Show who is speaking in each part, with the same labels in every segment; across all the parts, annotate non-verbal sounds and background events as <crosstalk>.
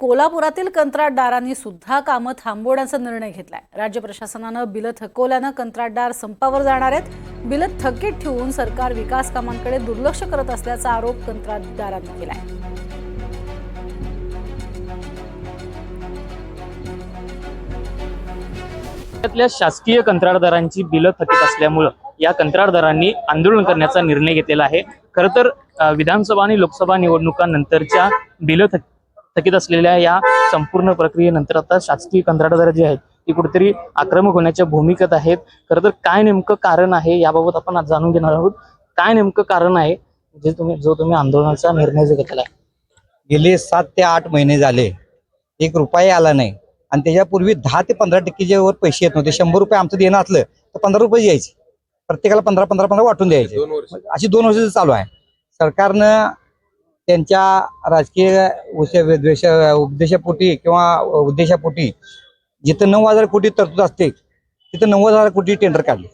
Speaker 1: कोल्हापुरातील कंत्राटदारांनी सुद्धा कामं थांबवण्याचा निर्णय घेतलाय. राज्य प्रशासनानं बिलं थकवल्यानं कंत्राटदार संपावर जाणार आहेत. बिलं थकीत ठेवून सरकार विकास कामांकडे दुर्लक्ष करत असल्याचा आरोप कंत्राटदारांनी केलाय.
Speaker 2: राज्यातल्या शासकीय कंत्राटदारांची बिलं थकीत असल्यामुळं या कंत्राटदारांनी आंदोलन करण्याचा निर्णय घेतलेला आहे. खरं तर विधानसभा आणि लोकसभा निवडणुकांनंतरच्या बिलं थक थकीत असलेल्या या संपूर्ण प्रक्रियेनंतर आता शासकीय कंत्राटदार जे आहेत ती कुठेतरी आक्रमक होण्याच्या भूमिकेत आहेत. खरं तर काय नेमकं कारण आहे याबाबत आपण आज जाणून घेणार आहोत. काय नेमकं कारण आहे जे तुम्ही जो तुम्ही आंदोलनाचा निर्णय जो घेतला
Speaker 3: गेले सात ते आठ महिने झाले. एक रुपया आला नाही. आणि त्याच्यापूर्वी दहा ते पंधरा टक्केच्या वर पैसे येत नव्हते. शंभर रुपये आमचं देणं असलं तर पंधरा रुपये द्यायचे प्रत्येकाला पंधरा पंधरा पंधरा वाटून द्यायचे. अशी दोन वर्ष चालू आहे. सरकारनं त्यांच्या राजकीय उद्देश उपदेशापोटी उद्देशापोटी किंवा उद्देशापोटी जिथं नऊ हजार कोटी तरतूद असते तिथं नव्वद हजार कोटी टेंडर काढले.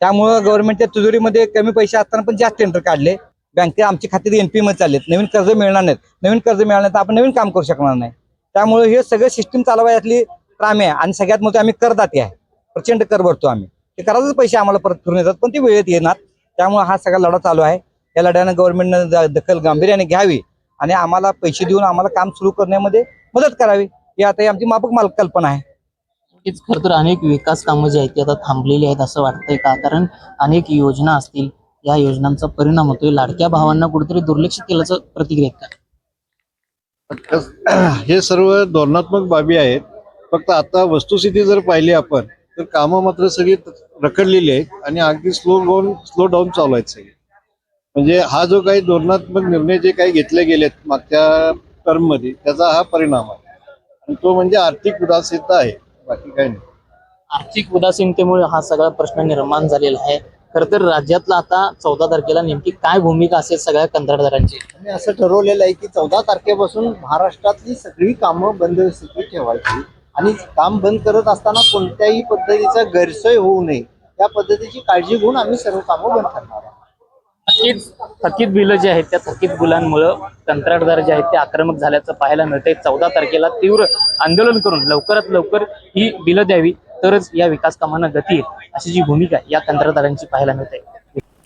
Speaker 3: त्यामुळं गव्हर्नमेंटच्या तिजोरीमध्ये कमी पैसे असताना पण जास्त टेंडर काढले. बँके आमची खाती एनपी मध्ये चाललेत. नवीन कर्ज मिळणार नाहीत. नवीन कर्ज मिळणार नाही तर आपण नवीन काम करू शकणार नाही. त्यामुळे हे सगळं सिस्टीम चालवायतली त्रामे आहे. आणि सगळ्यात मोठे आम्ही करदाते आहे. प्रचंड कर भरतो आम्ही. ते करायचे पैसे आम्हाला परत फिरून येतात पण ते वेळेत येणार. त्यामुळे हा सगळा लढा चालू आहे. या लढ्यानं गव्हर्नमेंटनं द- दखल गांभीर्याने घ्यावी आणि आम्हाला पैसे देऊन आम्हाला काम सुरू करण्यामध्ये मदत करावी ही आता ही आमची माफक माल कल्पना आहे.
Speaker 2: नक्कीच खरं तर अनेक विकास कामं जी आहेत ती आता थांबलेली आहेत असं वाटतंय का? कारण अनेक योजना असतील या योजनांचा परिणाम होतोय. लाडक्या भावांना कुठेतरी दुर्लक्षित केल्याचं प्रतिक्रिया का? <clears throat>
Speaker 4: हे सर्व धोरणात्मक बाबी आहेत. फक्त आता वस्तुस्थिती जर पाहिली आपण तर कामं मात्र सगळी रखडलेली आहेत आणि अगदी स्लो डाऊन स्लो डाऊन चालू आहेत सगळे. म्हणजे हा जो काही धोरणात्मक निर्णय जे काही घेतले गेलेत मागच्या टर्ममध्ये त्याचा हा परिणाम आहे. आणि तो म्हणजे आर्थिक उदासीनता आहे. बाकी काही नाही.
Speaker 2: आर्थिक उदासीनतेमुळे हा सगळा प्रश्न निर्माण झालेला आहे. खरं तर राज्यातला आता चौदा तारखेला नेमकी काय भूमिका असेल सगळ्या कंत्राटदारांची?
Speaker 5: आम्ही असं ठरवलेलं आहे की चौदा तारखेपासून महाराष्ट्रातली सगळी कामं बंद स्थितीत ठेवायची. आणि काम बंद करत असताना कोणत्याही पद्धतीचा गैरसोय होऊ नये. या पद्धतीची काळजी घेऊन आम्ही सर्व कामं बंद करणार आहोत.
Speaker 2: थकीत थकीत बिलं जे आहेत त्या थकीत बिलांमुळं कंत्राटदार जे आहेत ते आक्रमक झाल्याचं पाहायला मिळतंय. चौदा तारखेला तीव्र आंदोलन करून लवकरात लवकर ही बिलं द्यावी तरच या विकास कामांना गती येईल. अशी जी भूमिका या कंत्राटदारांची पाहायला मिळते